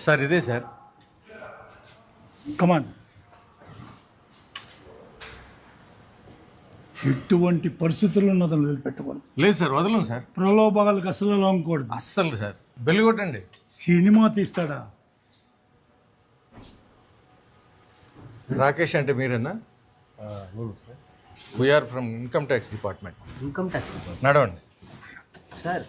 Sir ఇదే sir. కమాన్ ఎటువంటి పరిస్థితుల్లో అతను వదిలిపెట్టకూడదు. లేదు సార్ వదలను సార్. ప్రలోభాలకు అసలు లోంకూడదు అస్సలు సార్. బెల్లి కొట్టండి. సినిమా తీస్తాడా? రాకేష్ అంటే మీరేనా? We are from income tax department income tax department నడవండి. సార్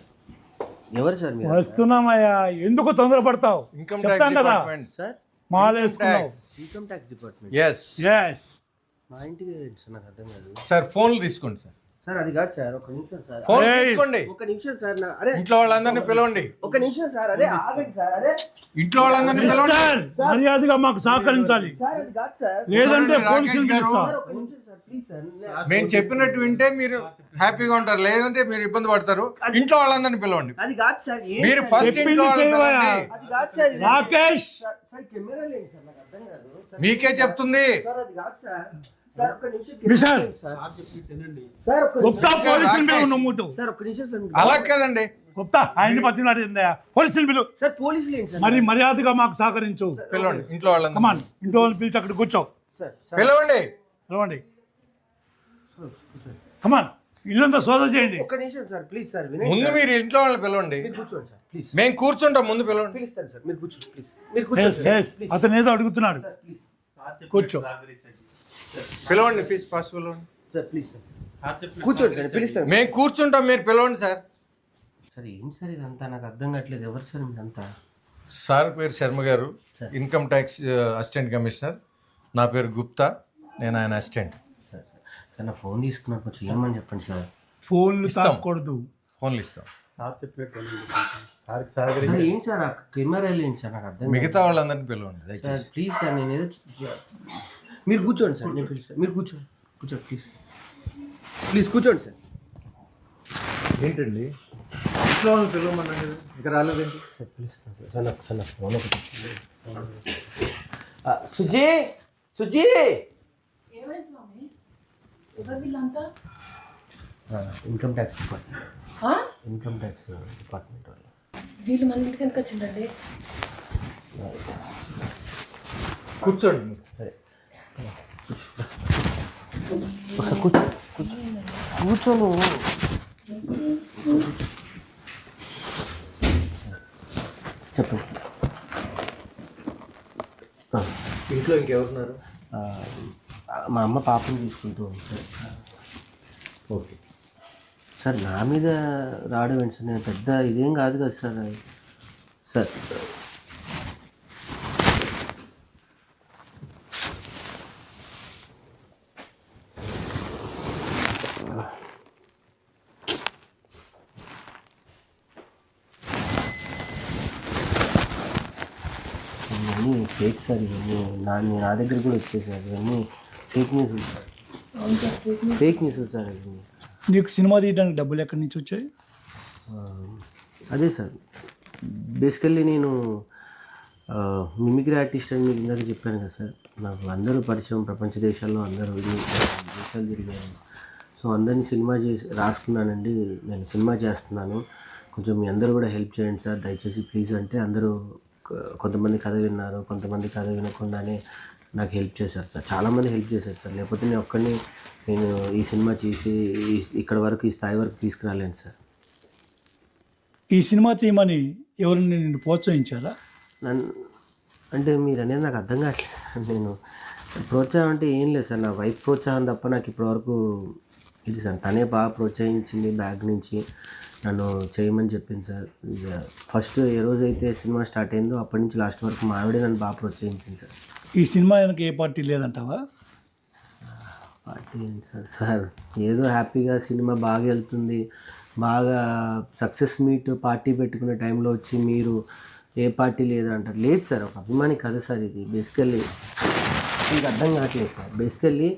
ఎవరు సార్ మీరు? వస్తున్నామయ్యా. ఎందుకు తొందరపడతావు? ఇన్కమ్ చెప్తాను కదా. Department sir tax income tax department yes yes మా ఇంటికి నాకు అర్థం కాదు సార్ ఫోన్లు తీసుకోండి సార్ సార్ అది కాదు సార్ ఒక నిమిషం సార్. ఫోన్. తీసుకోండి. ఒక నిమిషం సార్ నా అరే ఇంట్లో వాళ్ళందరినీ పిలవండి. ఒక నిమిషం సార్ అరే ఆగండి సార్ అరే. ఇంట్లో వాళ్ళందరినీ పిలవండి. మిస్టర్ మర్యాదగా మాకు సహకరించాలి. సార్ అది కాదు సార్. లేదంటే చూడండి, పోలీసులు రాకేష్ గారు. పిలుస్తా సార్ ఒక నిమిషం సార్ ప్లీజ్ సార్. నే- మేము చెప్పినట్టు వింటే మీరు హ్యాపీగా ఉంటారు లేదంటే మీరు ఇబ్బంది పడతారు. ఇంట్లో వాళ్ళందరినీ పిలవండి. అది కాదు సార్ మీరు సార్? ఫస్ట్ చెప్పింది ఇంట్లో వాళ్ళని చేయవా? పిలవండి. అది కాదు సార్ ఇది- రాకేష్! సార్ సార్ కెమెరా లేండి సార్? నాకు అర్థం కాదు. సార్ మీకే చెప్తుంది. సార్ అది కాదు సార్. గుప్తా పోలీసులు సార్ నిమిషం అలా కదండి. గుప్తా పోలీసులు సార్ పోలీసులు ఏంటి సార్? మరి మర్యాదగా మాకు సహకరించు. పిలవండి ఇంట్లో కమాన్ ఇంట్లో వాళ్ళని పిలిచి అక్కడ కూర్చో. పిలవండి. పిలవండి. కమాన్ ఇల్లంతా సోదా చేయండి. ఒక్క నిమిషం సార్ ప్లీజ్ సార్ ముందు. మీరు ఇంట్లో వాళ్ళని పిలవండి. కూర్చోండి సార్ ప్లీజ్ మేము కూర్చుంటాం ముందు పిలవండి. పిలుస్తాను సార్ మీరు కూర్చోండి ప్లీజ్ మీరు కూర్చోండి అతను ఏదో అడుగుతున్నాడు. కూర్చో. పిలవండి ఫీజ్ ఫస్ట్ పిలవండి. సార్ ప్లీజ్ సార్ కూర్చోండి సార్ పిలుస్తాను. మేము కూర్చుంటాం మీరు పిలవండి సార్ సార్ ఏం సార్ ఇదంతా? నాకు అర్థం కావట్లేదు. ఎవరు సార్ మీరంతా? సార్ పేరు శర్మ గారు. ఇన్కమ్ ట్యాక్స్ అసిస్టెంట్ కమిషనర్ నా పేరు గుప్తా. నేను ఆయన అసిస్టెంట్ సార్ నా ఫోన్ తీసుకున్నా కొంచెం ఏమని చెప్పండి సార్ ఫోన్లు ఇస్తాం. తాకూడదు. ఫోన్లు ఇస్తాం. సార్ ఏం సార్ ఆ కెమెరా ఏంటి సార్ నాకు అర్థం మిగతా వాళ్ళందరినీ పిలవండి ప్లీజ్ సార్ నేను ఏదో మీరు కూర్చోండి సార్ నేను పిలుస్తాను మీరు కూర్చోండి కూర్చోండి ప్లీజ్ ప్లీజ్ కూర్చోండి సార్. ఏంటండి? ఇంట్లో వాళ్ళని పిలవమన్నా కదా ఇంకా రాలేదేంటి? సార్ పిలుస్తాను సార్. నాకు సార్ నాకు ఫోన్ ఒకటి. ఆ, సుజీ సుజీ! ఏమైంది స్వామి? ఎవరు వీళ్ళంతా? Income tax department? Income tax department వాళ్ళు. వీళ్ళు మన ఇంటికి ఎందుకు వచ్చిందండి? కూర్చోండి. సరే. ఒకసారి కూర్చో కూర్చో కూర్చోను చెప్పండి ఇంట్లో ఇంకెవరున్నారు? మా అమ్మ పాపని తీసుకుంటూ ఉంది సార్ ఓకే. సార్ నా మీద రావడం ఏంటి సార్? నేను పెద్ద ఇదేం కాదు కదా సార్. సార్ ఇవన్నీ ఫేక్ సార్ ఇవన్నీ నా నా దగ్గర కూడా వచ్చాయి సార్. ఇవన్నీ fake news sir fake news sir ఇవన్నీ నీకు సినిమా తీయడానికి డబ్బులు ఎక్కడి నుంచి వచ్చాయి? అదే సార్. బేసికల్లీ నేను మిమిక్రీ ఆర్టిస్ట్ అని మీకు ఇందాక చెప్పాను కదా సార్. నాకు అందరూ పరిచయం ప్రపంచ దేశాల్లో అందరూ దేశాలు తిరిగాను సో అందరినీ సినిమా చేసి రాసుకున్నానండి. నేను సినిమా చేస్తున్నాను. కొంచెం మీ అందరూ కూడా హెల్ప్ చేయండి సార్. దయచేసి ప్లీజ్ అంటే అందరూ కొంతమంది కథ విన్నారు కొంతమంది కథ వినకుండానే నాకు హెల్ప్ చేశారు సార్. చాలామంది హెల్ప్ చేశారు సార్. లేకపోతే నేను ఒక్కడిని నేను ఈ సినిమా చేసి ఇక్కడ వరకు ఈ స్థాయి వరకు తీసుకురాలేను సార్. ఈ సినిమా తీయమని ఎవరిని నిన్ను ప్రోత్సహించారా? నన్ను అంటే మీరు అనేది నాకు అర్థం కావట్లేదు నేను ప్రోత్సాహం అంటే ఏం లేదు సార్. నా వైఫ్ ప్రోత్సాహం తప్ప నాకు ఇప్పటివరకు ఇది సార్. తనే బాగా ప్రోత్సహించింది బ్యాగ్ నుంచి. నన్ను చేయమని చెప్పింది సార్. ఇక ఫస్ట్ ఏ రోజైతే సినిమా స్టార్ట్ అయిందో అప్పటి నుంచి లాస్ట్ వరకు మా ఆవిడే నన్ను బాగా ప్రోత్సహించింది సార్. ఈ సినిమా వెనక ఏ పార్టీ లేదంటావా? Party sir? సార్ ఏదో హ్యాపీగా సినిమా బాగా వెళ్తుంది. బాగా సక్సెస్ మీట్ పార్టీ పెట్టుకునే టైంలో వచ్చి మీరు ఏ పార్టీ లేదా అంటారు లేదు సార్ ఒక అభిమాని కథ సార్ ఇది. బేసికల్లీ మీకు అర్థం కావట్లేదు సార్. బేసికల్లీ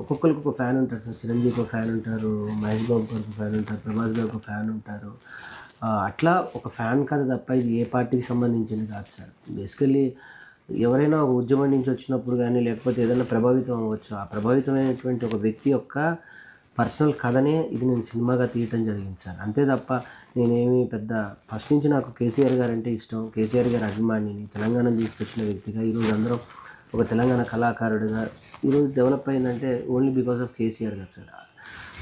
ఒక్కొక్కరికి ఒక ఫ్యాన్ ఉంటారు సార్. చిరంజీవి ఒక ఫ్యాన్ ఉంటారు మహేష్ బాబు గారికి ఒక ఫ్యాన్ ఉంటారు ప్రభాస్ గారికి ఒక ఫ్యాన్ ఉంటారు. అట్లా ఒక ఫ్యాన్ కథ తప్ప ఇది ఏ పార్టీకి సంబంధించింది కాదు సార్. బేసికల్లీ ఎవరైనా ఒక ఉద్యమం నుంచి వచ్చినప్పుడు కానీ లేకపోతే ఏదైనా ప్రభావితం అవ్వచ్చు. ఆ ప్రభావితమైనటువంటి ఒక వ్యక్తి యొక్క పర్సనల్ కథనే ఇది నేను సినిమాగా తీయటం జరిగింది సార్. అంతే తప్ప నేనేమి పెద్ద ఫస్ట్ నుంచి నాకు కేసీఆర్ గారు అంటే ఇష్టం. కేసీఆర్ గారి అభిమానిని తెలంగాణ తీసుకొచ్చిన వ్యక్తిగా ఈరోజు అందరం ఒక తెలంగాణ కళాకారుడిగా ఈరోజు డెవలప్ అయిందంటే ఓన్లీ బికాస్ ఆఫ్ కేసీఆర్ గారు సార్.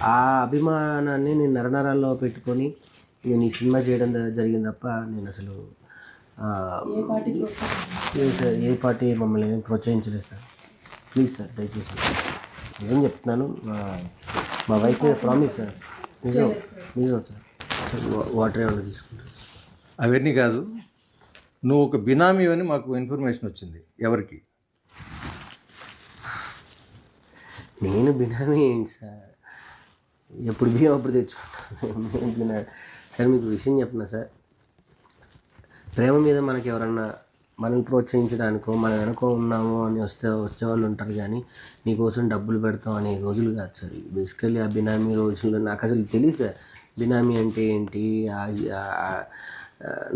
ఆ అభిమానాన్ని నేను నరనరాల్లో పెట్టుకొని నేను ఈ సినిమా చేయడం జరిగింది తప్ప నేను అసలు లేదు సార్ ఏ పార్టీ మమ్మల్ని ఏం ప్రోత్సహించలేదు సార్. ప్లీజ్ సార్ దయచేసి. నిజం చెప్తున్నాను? మా మా వైఫ్ మీద ప్రామిస్ సార్. నిజం నిజం సార్. సార్ వా- వాటర్ ఏమైనా తీసుకుంటారు? అవన్నీ కాదు నువ్వు ఒక బినామీ అని మాకు ఇన్ఫర్మేషన్ వచ్చింది ఎవరికి? నేను బినామీ ఏంటి సార్? ఎప్పుడు బియ్యం అప్పుడు తెచ్చుకుంటాను సార్ మీకు విషయం చెప్పిన సార్. ప్రేమ మీద మనకి ఎవరన్నా మనల్ని ప్రోత్సహించడానికో మనం వెనుకో ఉన్నాము అని వస్తే వచ్చే వాళ్ళు ఉంటారు కానీ నీకోసం డబ్బులు పెడతాం అనే రోజులు కాదు సార్. బేసికల్లీ ఆ బినామీ రోజుల్లో నాకు అసలు తెలియదు సార్. బినామీ అంటే ఏంటి?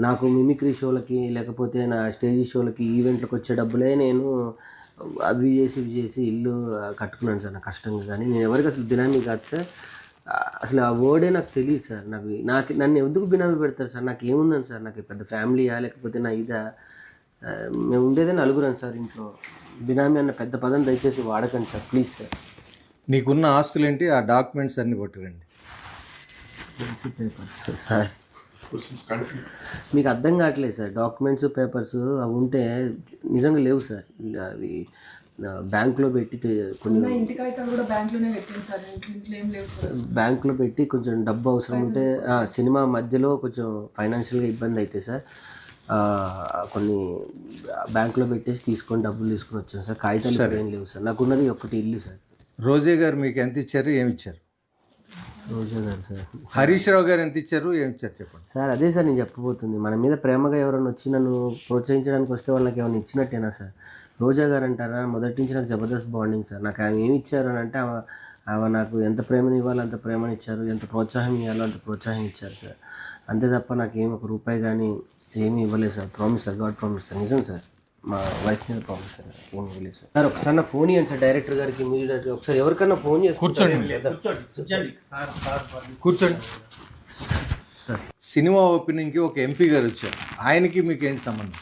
నాకు మిమిక్రీ షోలకి లేకపోతే నా స్టేజ్ షోలకి ఈవెంట్లకు వచ్చే డబ్బులే నేను అవి చేసి ఇవి చేసి ఇల్లు కట్టుకున్నాను సార్ నా కష్టంగా కానీ. నేను ఎవరికి అసలు బినామీ కాదు సార్. అసలు ఆ వర్డే నాకు తెలియదు సార్. నాకు నాకు నన్ను ఎందుకు బినామీ పెడతారు సార్? నాకు ఏముందని సార్? నాకు పెద్ద ఫ్యామిలీయా? లేకపోతే నా ఇదా? మేము ఉండేదే నలుగురం సార్ ఇంట్లో. బినామీ అన్న పెద్ద పదం దయచేసి వాడకండి సార్ ప్లీజ్ సార్. నీకున్న ఆస్తులు ఏంటి ఆ డాక్యుమెంట్స్ అన్ని పట్టుకురండి. సార్ మీకు అర్థం కావట్లేదు సార్. డాక్యుమెంట్స్ పేపర్స్ అవి ఉంటే నిజంగా లేవు సార్. అవి బ్యాంక్లో పెట్టి కొన్ని బ్యాంక్లో పెట్టి కొంచెం డబ్బు అవసరం ఉంటే సినిమా మధ్యలో కొంచెం ఫైనాన్షియల్గా ఇబ్బంది అయితే సార్. ఆ, కొన్ని బ్యాంక్లో పెట్టేసి తీసుకొని డబ్బులు తీసుకొని వచ్చాను సార్. కాగితాలు ఏం లేవు సార్. నాకున్నది ఒకటి ఇల్లు సార్. రోజే గారు మీకు ఎంత ఇచ్చారు ఏమి ఇచ్చారు? హరీష్ రావు గారు ఎంత ఇచ్చారు? ఏం ఇచ్చారు చెప్పండి. సార్ అదే సార్ నేను చెప్పబోతుంది. మన మీద ప్రేమగా ఎవరైనా వచ్చి నన్ను ప్రోత్సహించడానికి వస్తే వాళ్ళకి ఏమైనా ఇచ్చినట్టేనా సార్? రోజా గారు అంటారా? మొదటి నుంచి నాకు జబర్దస్త్ బాండింగ్ సార్. నాకు ఆమె ఏమి ఇచ్చారు అని అంటే ఆమె ఆమె నాకు ఎంత ప్రేమని ఇవ్వాలో అంత ప్రేమని ఇచ్చారు. ఎంత ప్రోత్సాహం ఇవ్వాలో అంత ప్రోత్సాహం ఇచ్చారు సార్. అంతే తప్ప నాకు ఏమి ఒక రూపాయి కానీ ఏమీ ఇవ్వలేదు sir. Promise sir. God promise sir. నిజం సార్. మా వైఫ్ మీద నాకు ఏమి ఇవ్వలేదు సార్ సార్ ఒకసారి నా ఫోన్ ఇవ్వండి సార్. డైరెక్టర్ గారికి ఇమీడియట్గా ఒకసారి ఎవరికన్నా ఫోన్ చేసి కూర్చోండి. కూర్చోండి. సినిమా ఓపెనింగ్కి ఒక ఎంపీ గారు వచ్చారు. ఆయనకి మీకు ఏంటి సంబంధం?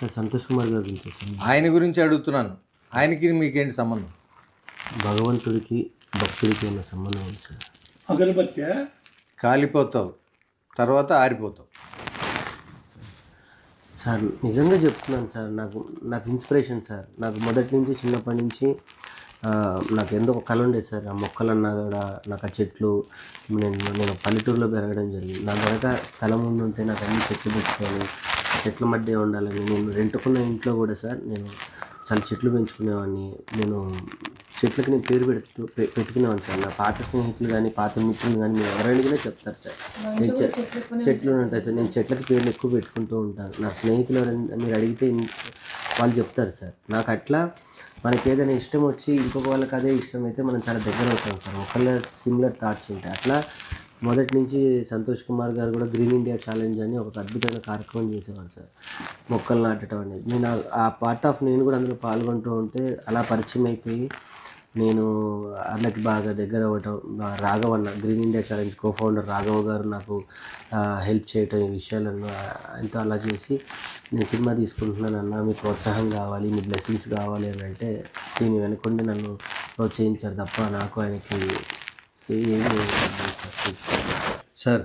సార్ సంతోష్ కుమార్ గారి గురించి ఆయన గురించి అడుగుతున్నాను. ఆయనకి మీకేంటి సంబంధం? భగవంతుడికి భక్తుడికి ఉన్న సంబంధం ఉంది సార్? అగరబత్తి కాలిపోతావు. తర్వాత ఆరిపోతావు. సార్ నిజంగా చెప్తున్నాను సార్ నాకు నాకు ఇన్స్పిరేషన్ సార్. నాకు మొదటి నుంచి చిన్నప్పటి నుంచి నాకు ఎందుకు ఒక కళ ఉండేది సార్. ఆ మొక్కలన్నా కూడా నాకు ఆ చెట్లు నేను నేను పల్లెటూరులో పెరగడం జరిగింది. నా వెనక స్థలం ఉండి ఉంటే నాకు అన్ని చెట్లు పెట్టుకొని చెట్ల మధ్య ఉండాలని నేను రెంటుకున్న ఇంట్లో కూడా సార్ నేను చాలా చెట్లు పెంచుకునేవాడిని. నేను చెట్లకి నేను పేరు పెడుతూ పె- పెట్టుకునేవాడిని సార్. నా పాత స్నేహితులు కానీ పాత మిత్రులు కానీ మీరు ఎవరు అడిగినా చెప్తారు సార్. నేను చెట్లు ఉంటాయి సార్. నేను చెట్లకి పేర్లు ఎక్కువ పెట్టుకుంటూ ఉంటాను. నా స్నేహితులు ఎవరైనా మీరు అడిగితే వాళ్ళు చెప్తారు సార్. నాకు అట్లా మనకి ఏదైనా ఇష్టం వచ్చి ఇంకొక వాళ్ళకి అదే ఇష్టం అయితే మనం చాలా దగ్గర అవుతాం సార్. ఒకళ్ళ సిమిలర్ థాట్స్ ఉంటాయి. అట్లా మొదటి నుంచి సంతోష్ కుమార్ గారు కూడా గ్రీన్ ఇండియా ఛాలెంజ్ అని ఒక అద్భుతమైన కార్యక్రమం చేసేవారు సార్. మొక్కలు నాటడం అనేది. నేను ఆ పార్ట్ ఆఫ్ నేను కూడా అందులో పాల్గొంటూ ఉంటే అలా పరిచయం అయిపోయి నేను వాళ్ళకి బాగా దగ్గర అవ్వటం నా రాఘవ్ అన్న green India challenge co founder Raghav garu నాకు హెల్ప్ చేయటం ఈ విషయాలను ఆయనతో అలా చేసి నేను సినిమా తీసుకుంటున్నాను అన్న మీ ప్రోత్సాహం కావాలి మీ బ్లెస్సింగ్స్ కావాలి అని అంటే దీని వెనుకుండి నన్ను ప్రోత్సహించారు తప్ప నాకు ఆయనకి ఏ- ఏమీ లేదు సార్.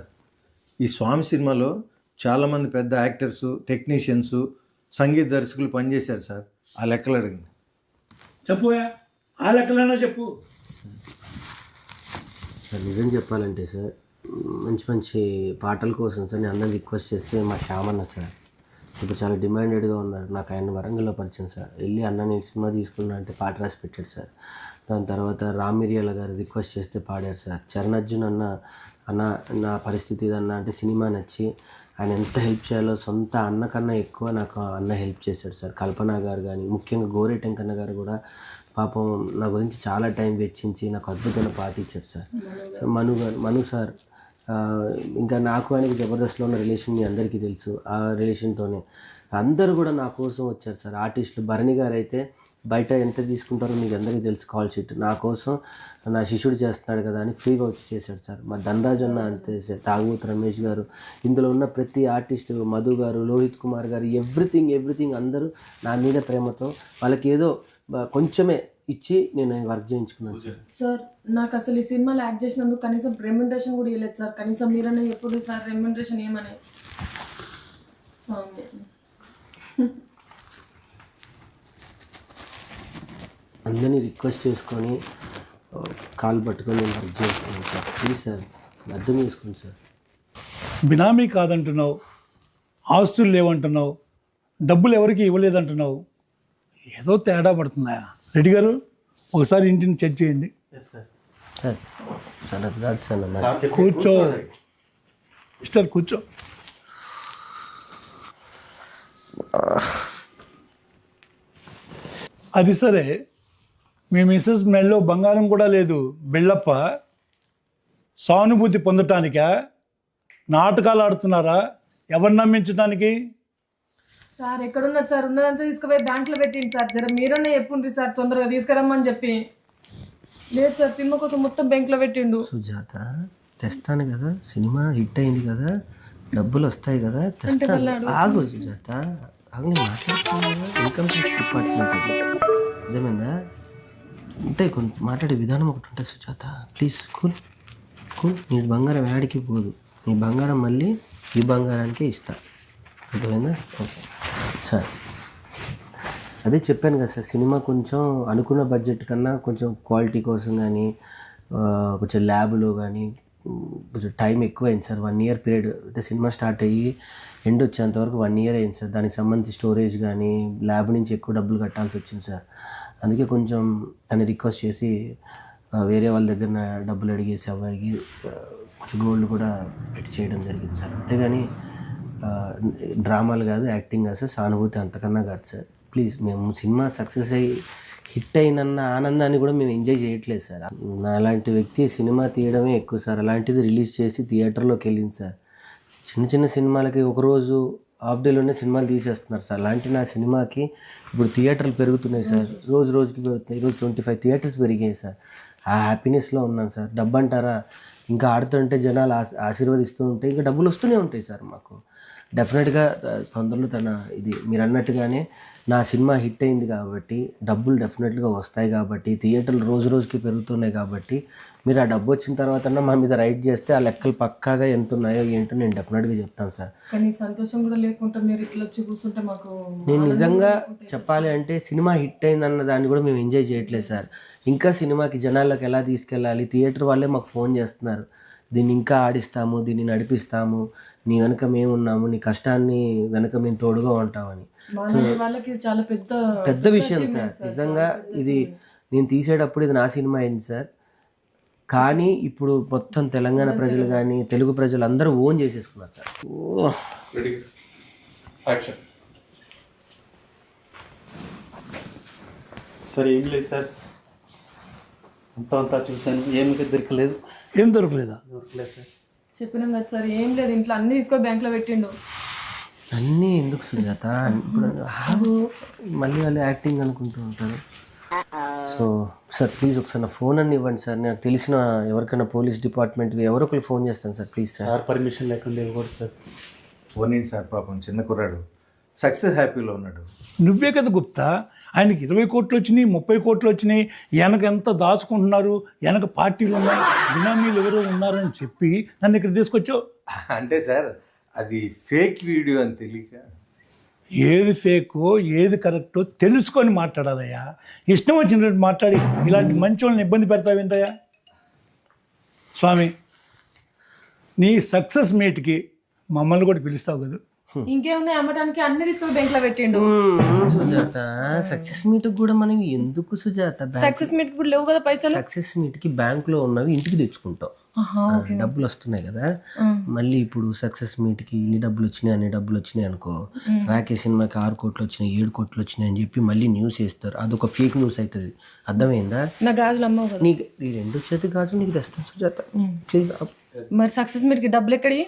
ఈ స్వామి సినిమాలో చాలామంది పెద్ద యాక్టర్స్ టెక్నీషియన్స్ సంగీత దర్శకులు పనిచేశారు సార్ ఆ లెక్కలు అడగండి చెప్పుయా ఆ లెక్కలైనా చెప్పు. సార్ నిజం చెప్పాలంటే సార్ మంచి మంచి పాటల కోసం సార్ నేను అందరిని రిక్వెస్ట్ చేస్తే మా శ్యామన్న సార్ ఇప్పుడు చాలా డిమాండెడ్గా ఉన్నారు. నాకు ఆయన వరంగల్లో పరిచయం సార్. వెళ్ళి అన్న నేను సినిమా తీసుకున్నా అంటే పాట రాసి పెట్టాడు సార్. దాని తర్వాత రామ్ గారు రిక్వెస్ట్ చేస్తే పాడారు సార్. చరణ్ అర్జున్ అన్న అన్న నా పరిస్థితి అన్న అంటే సినిమా నచ్చి ఆయన ఎంత హెల్ప్ చేయాలో సొంత అన్న కన్నా ఎక్కువ నాకు అన్న హెల్ప్ చేశాడు సార్. కల్పన గారు కానీ ముఖ్యంగా గోరే టెంకన్న గారు కూడా పాపం నా గురించి చాలా టైం వెచ్చించి నాకు అద్భుతమైన పాట ఇచ్చారు సార్. సో మను గారు మను సార్ ఇంకా నాకు ఆయనకి జబర్దస్త్లో ఉన్న రిలేషన్ మీ అందరికీ తెలుసు. ఆ రిలేషన్తోనే అందరూ కూడా నా కోసం వచ్చారు సార్. ఆర్టిస్టులు భరణి గారు అయితే బయట ఎంత తీసుకుంటారో మీకు అందరికీ తెలుసు కాల్ షీట్. నా కోసం నా శిష్యుడు చేస్తున్నాడు కదా అని ఫ్రీగా వచ్చి చేశాడు సార్. మా ధనరాజ్ అన్న అంతే సార్. రమేష్ గారు ఇందులో ఉన్న ప్రతి ఆర్టిస్టు మధు గారు లోహిత్ కుమార్ గారు ఎవ్రీథింగ్ ఎవ్రీథింగ్ అందరూ నా మీద ప్రేమతో వాళ్ళకి ఏదో కొంచెమే ఇచ్చి నేను వర్క్ చేయించుకున్నాను సార్. సార్ నాకు అసలు ఈ సినిమాలో యాక్ట్ చేసినందుకు కనీసం రెమ్యునరేషన్ కూడా ఇవ్వలేదు సార్. కనీసం మీరనే ఎప్పుడు సార్ రెమ్యునరేషన్ ఏమని? స్వామి. అందరినీ రిక్వెస్ట్ చేసుకొని కాలు పట్టుకొని నేను వర్క్ చేసుకున్నాను సార్. ప్లీజ్ సార్ అర్థం చేసుకోండి సార్. బినామీ కాదంటున్నావు ఆస్తులు లేవంటున్నావు డబ్బులు ఎవరికి ఇవ్వలేదంటున్నావు. ఏదో తేడా పడుతుందా? రెడ్డి గారు ఒకసారి ఇంటిని చెక్ చేయండి. కూర్చో. మిస్టర్ కూర్చో. అది సరే. మీ మిస్సెస్ మెల్లో బంగారం కూడా లేదు. బిళ్ళప్ప సానుభూతి పొందటానికా? నాటకాలు ఆడుతున్నారా? ఎవరు నమ్మించడానికి సార్ ఎక్కడున్నది సార్ ఉన్నదంతా తీసుకుపోయి బ్యాంక్లో పెట్టింది సార్. జర మీరనే చెప్పుండ్రి సార్ తొందరగా తీసుకురమ్మని చెప్పి. లేదు సార్ సినిమా కోసం మొత్తం బ్యాంక్లో పెట్టిండు. సుజాత తెస్తాను కదా సినిమా హిట్ అయింది కదా డబ్బులు వస్తాయి కదా తెస్తాను. ఆగు సుజాత ఆగు నేను మాట్లాడుతున్నాను ఇన్కమ్ ట్యాక్స్ డిపార్ట్మెంట్ నిజమేందా ఉంటాయి కొంత మాట్లాడే విధానం ఒకటి ఉంటుంది సుజాత. Please cool cool. నీ బంగారం యాడికి పోదు. నీ బంగారం మళ్ళీ ఈ బంగారానికే ఇస్తా. అర్థమైందా? Okay sir. అదే చెప్పాను కదా సార్ సినిమా కొంచెం అనుకున్న బడ్జెట్ కన్నా కొంచెం క్వాలిటీ కోసం కానీ కొంచెం ల్యాబ్లో కానీ కొంచెం టైం ఎక్కువైంది సార్. వన్ ఇయర్ పీరియడ్ అంటే సినిమా స్టార్ట్ అయ్యి ఎండ్ వచ్చేంతవరకు వన్ ఇయర్ అయింది సార్. దానికి సంబంధించి స్టోరేజ్ కానీ ల్యాబ్ నుంచి ఎక్కువ డబ్బులు కట్టాల్సి వచ్చింది సార్. అందుకే కొంచెం తను రిక్వెస్ట్ చేసి వేరే వాళ్ళ దగ్గర డబ్బులు అడిగేసి అడిగి కొంచెం గోల్డ్ కూడా పెట్టి చేయడం జరిగింది సార్. అంతేగాని డ్రామాలు కాదు యాక్టింగ్ కాదు సార్ సానుభూతి అంతకన్నా కాదు సార్. ప్లీజ్ మేము సినిమా సక్సెస్ అయ్యి హిట్ అయినన్న ఆనందాన్ని కూడా మేము ఎంజాయ్ చేయట్లేదు సార్. నా అలాంటి వ్యక్తి సినిమా తీయడమే ఎక్కువ సార్. అలాంటిది రిలీజ్ చేసి థియేటర్లోకి వెళ్ళింది సార్. చిన్న చిన్న సినిమాలకి ఒకరోజు హాఫ్ డేలోనే సినిమాలు తీసేస్తున్నారు సార్. అలాంటి నా సినిమాకి ఇప్పుడు థియేటర్లు పెరుగుతున్నాయి సార్. రోజు రోజుకి పెరుగుతున్నాయి ఈరోజు ట్వంటీ ఫైవ్ థియేటర్స్ పెరిగాయి సార్. ఆ హ్యాపీనెస్లో ఉన్నాను సార్. డబ్బు అంటారా ఇంకా ఆడుతుంటే జనాలు ఆశీర్వదిస్తూ ఉంటే ఇంకా డబ్బులు వస్తూనే ఉంటాయి సార్ మాకు. డెఫినెట్గా తొందరలో తన ఇది మీరు అన్నట్టుగానే నా సినిమా హిట్ అయింది కాబట్టి డబ్బులు డెఫినెట్గా వస్తాయి కాబట్టి థియేటర్లు రోజు రోజుకి పెరుగుతున్నాయి కాబట్టి మీరు ఆ డబ్బు వచ్చిన తర్వాత మా మీద రైట్ చేస్తే ఆ లెక్కలు పక్కాగా ఎంత ఉన్నాయో ఏంటో నేను డెఫినెట్గా చెప్తాను సార్. కానీ సంతోషం కూడా లేకుండా మీరు ఇట్లా వచ్చి కూర్చుంటే మాకు నేను నిజంగా చెప్పాలి అంటే సినిమా హిట్ అయిందన్న దాన్ని కూడా మేము ఎంజాయ్ చేయట్లేదు సార్. ఇంకా సినిమాకి జనాల్లోకి ఎలా తీసుకెళ్ళాలి? థియేటర్ వాళ్ళే మాకు ఫోన్ చేస్తున్నారు. దీన్ని ఇంకా ఆడిస్తాము దీన్ని నడిపిస్తాము నీ వెనక మేము ఉన్నాము నీ కష్టాన్ని వెనక మేము తోడుగా ఉంటామని. మాలాంటి వాళ్ళకి చాలా పెద్ద పెద్ద విషయం సార్. నిజంగా ఇది నేను తీసేటప్పుడు ఇది నా సినిమా అయింది సార్. కానీ ఇప్పుడు మొత్తం తెలంగాణ ప్రజలు కానీ తెలుగు ప్రజలు అందరూ ఓన్ చేసేసుకున్నారు సార్. ఓ. సార్ ఏం లేదు సార్. అంతా అంతా చూశాను. ఏమి దొరకలేదు. ఏం దొరకలేదా? దొరకలేదు సార్. చెప్పినాం కదా సార్ ఏం లేదు ఇంట్లో అన్ని తీసుకొని బ్యాంక్లో పెట్టిండు. అన్నీ ఎందుకు సుజాత? ఇప్పుడు ఆగు. మళ్ళీ వాళ్ళు యాక్టింగ్ అనుకుంటూ ఉంటారు. సో సార్ ప్లీజ్ ఒకసారి నా ఫోన్ అన్ని ఇవ్వండి సార్. నాకు తెలిసిన ఎవరికైనా పోలీస్ డిపార్ట్మెంట్కి ఎవరో ఒకరు ఫోన్ చేస్తాను sir please sir. Sir permission లేకుండా ఇవ్వకూడదు సార్. పోనీండి సార్ పాపం చిన్న కుర్రాడు. సక్సెస్ హ్యాపీలో ఉన్నాడు. నువ్వే కదా గుప్తా? ఆయనకి ఇరవై కోట్లు వచ్చినాయి ముప్పై కోట్లు వచ్చినాయి. వెనక ఎంత దాచుకుంటున్నారు? వెనక పార్టీలు ఉన్నాయి బినామీలు ఎవరో ఉన్నారని చెప్పి నన్ను ఇక్కడ తీసుకొచ్చావు. అంటే సార్ అది ఫేక్ వీడియో అని తెలియక. ఏది ఫేకో ఏది కరెక్టో తెలుసుకొని మాట్లాడాలయ్యా. ఇష్టం వచ్చినట్టు మాట్లాడి ఇలాంటి మంచి వాళ్ళని ఇబ్బంది పెడతావేంటయ్యా స్వామి నీ సక్సెస్ మీట్కి మమ్మల్ని కూడా పిలుస్తావు కదా. ఇంకేమున్నాయి? అమ్మటానికి అన్ని తీసుకొని బ్యాంక్లో పెట్టిండు. మ్మ్, సుజాత సక్సెస్ మీట్ కూడా మనం ఎందుకు సుజాత సక్సెస్ మీట్ కూడా లేవు కదా పైసలు? సక్సెస్ మీట్కి బ్యాంక్లో ఉన్నవి ఇంటికి తెచ్చుకుంటాం. డబ్బులు వస్తున్నాయి కదా. ఆ. మళ్ళీ ఇప్పుడు సక్సెస్ మీట్కి ఇన్ని డబ్బులు వచ్చినాయి అన్ని డబ్బులు వచ్చినాయి అనుకో రాకేష్ సినిమాకి ఆరు కోట్లు వచ్చినాయి ఏడు కోట్లు వచ్చినాయి అని చెప్పి మళ్ళీ న్యూస్ వేస్తారు అదొక ఫేక్ న్యూస్ అవుతుంది అర్థమైందా? నా గాజులు అమ్మవు కదా. నీకు రెండు చేతి గాజు నీకు తెస్తాను సుజాత. ప్లీజ్ మరి సక్సెస్ మీట్కి డబ్బులు ఎక్కడి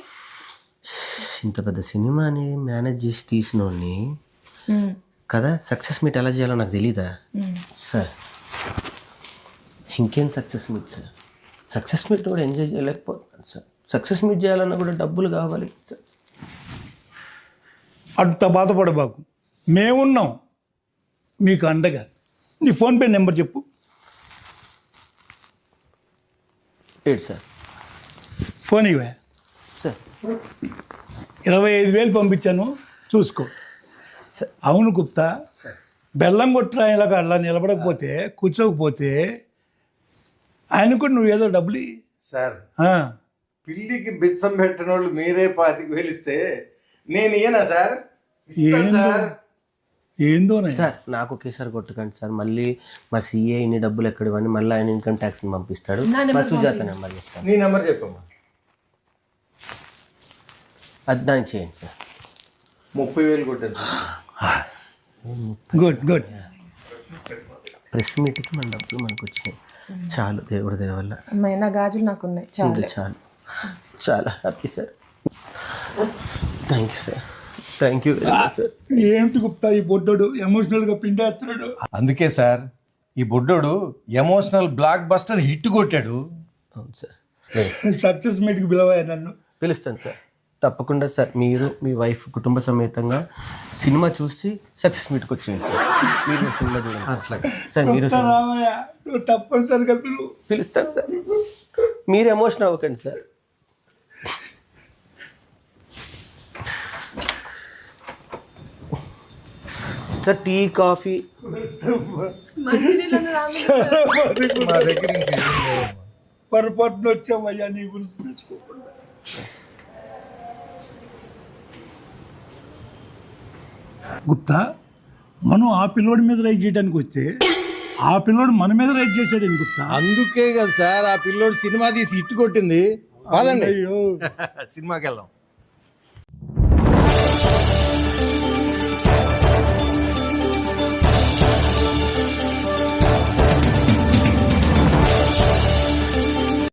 ఇంత పెద్ద సినిమాని మేనేజ్ చేసి తీసినోడిని కదా సక్సెస్ మీట్ ఎలా చేయాలో నాకు తెలీదా? సార్ ఇంకేం success meet sir? Success meet కూడా ఎంజాయ్ చేయలేకపోతున్నాను సార్ సక్సెస్ మీట్ చేయాలన్నా కూడా డబ్బులు కావాలి సార్. అంత బాధపడబాకు మేమున్నాం. మీకు అండగా. నీ ఫోన్పే నెంబర్ చెప్పు. ఏడు సార్. ఫోన్ ఇవే ఇరవై ఐదు వేలు పంపించాను. చూసుకో. అవును గుప్తా బెల్లం కొట్టిన ఇలాగ అలా నిలబడకపోతే కూర్చోకపోతే ఆయన కూడా నువ్వు ఏదో డబ్బులు. సార్ పిల్లికి బిచ్చం పెట్టిన వాళ్ళు మీరే పాతికి వేలిస్తే నేను ఇయ్యనా సార్? ఇస్తా ఏందో. సార్. ఏందోనే సార్ నాకు ఒకేసారి కొట్టకండి సార్. మళ్ళీ మా సీఏ ఇన్ని డబ్బులు ఎక్కడ ఇవ్వండి మళ్ళీ ఆయన ఇన్కమ్ ట్యాక్స్ని పంపిస్తాడు. మా సుజాత నెంబర్ చెప్తాను నీ నెంబర్ చెప్పమ్మా. అది దానికి చేయండి సార్. ముప్పై వేలు కొట్టాను సార్. Good good. ప్రెస్ మీట్కి మన డబ్బులు మనకు వచ్చినాయి చాలు దేవుడి దయ వల్ల. అమ్మాయి నా గాజులు నాకు ఉన్నాయి చాలా. చాలు. చాలా happy sir. Thank you sir. Thank you very much sir. ఏంటి గుప్తా ఈ బొడ్డోడు ఎమోషనల్గా పిండేస్తున్నాడు? అందుకే సార్ ఈ బుడ్డోడు ఎమోషనల్ బ్లాక్ బస్టర్ హిట్ కొట్టాడు. అవును సార్. సక్సెస్ మీట్కి పిలవా నన్ను. పిలుస్తాను సార్. తప్పకుండా సార్ మీరు మీ వైఫ్ కుటుంబ సమేతంగా సినిమా చూసి సక్సెస్ మీట్కి వచ్చేయండి సార్. మీరు సినిమా చూడండి అట్లా సార్ మీరు తప్పనిసరిగా పిలుస్తాను సార్. మీరు ఎమోషన్ అవ్వకండి సార్. Sir tea coffee. మా దగ్గర. పొరపాటున వచ్చావయ్యా నీ గురించి తెలుసుకోకుండా. గుప్తా మనం ఆ పిల్లోడి మీద రైట్ చేయడానికి వస్తే ఆ పిల్లోడు మన మీద రైట్ చేశాడు ఎందుకు అందుకే కదా సార్ ఆ పిల్లోడు సినిమా తీసి హిట్ కొట్టింది. కాదండి అయ్యో సినిమాకి వెళ్దాం